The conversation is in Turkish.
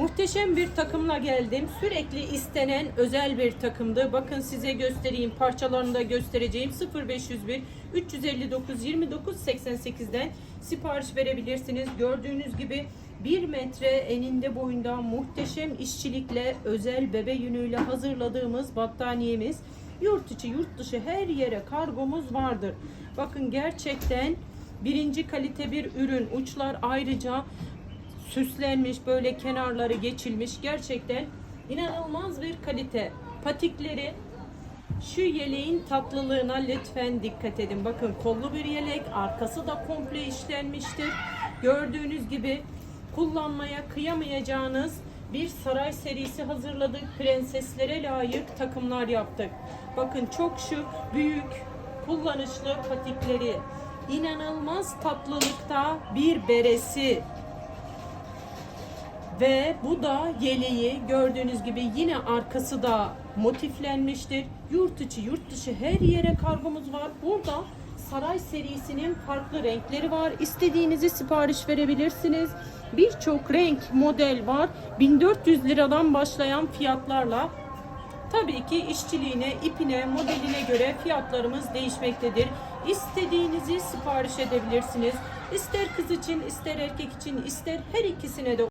Muhteşem bir takımla geldim. Sürekli istenen özel bir takımdı. Bakın size göstereyim. Parçalarını da göstereceğim. 0501 359 29 88'den sipariş verebilirsiniz. Gördüğünüz gibi 1 metre eninde boyunda muhteşem işçilikle özel bebe yünüyle hazırladığımız battaniyemiz. Yurt içi yurt dışı her yere kargomuz vardır. Bakın gerçekten birinci kalite bir ürün. Uçlar ayrıca süslenmiş böyle kenarları geçilmiş. Gerçekten inanılmaz bir kalite. Patikleri şu yeleğin tatlılığına lütfen dikkat edin. Bakın kollu bir yelek arkası da komple işlenmiştir. Gördüğünüz gibi kullanmaya kıyamayacağınız bir saray serisi hazırladık. Prenseslere layık takımlar yaptık. Bakın çok şık büyük kullanışlı patikleri. İnanılmaz tatlılıkta bir beresi ve bu da yeleği gördüğünüz gibi yine arkası da motiflenmiştir. Yurt içi yurt dışı her yere kargomuz var. Burada saray serisinin farklı renkleri var. İstediğinizi sipariş verebilirsiniz. Birçok renk model var. 1400 liradan başlayan fiyatlarla Tabii ki işçiliğine, ipine, modeline göre fiyatlarımız değişmektedir. İstediğinizi sipariş edebilirsiniz. İster kız için, ister erkek için, ister her ikisine de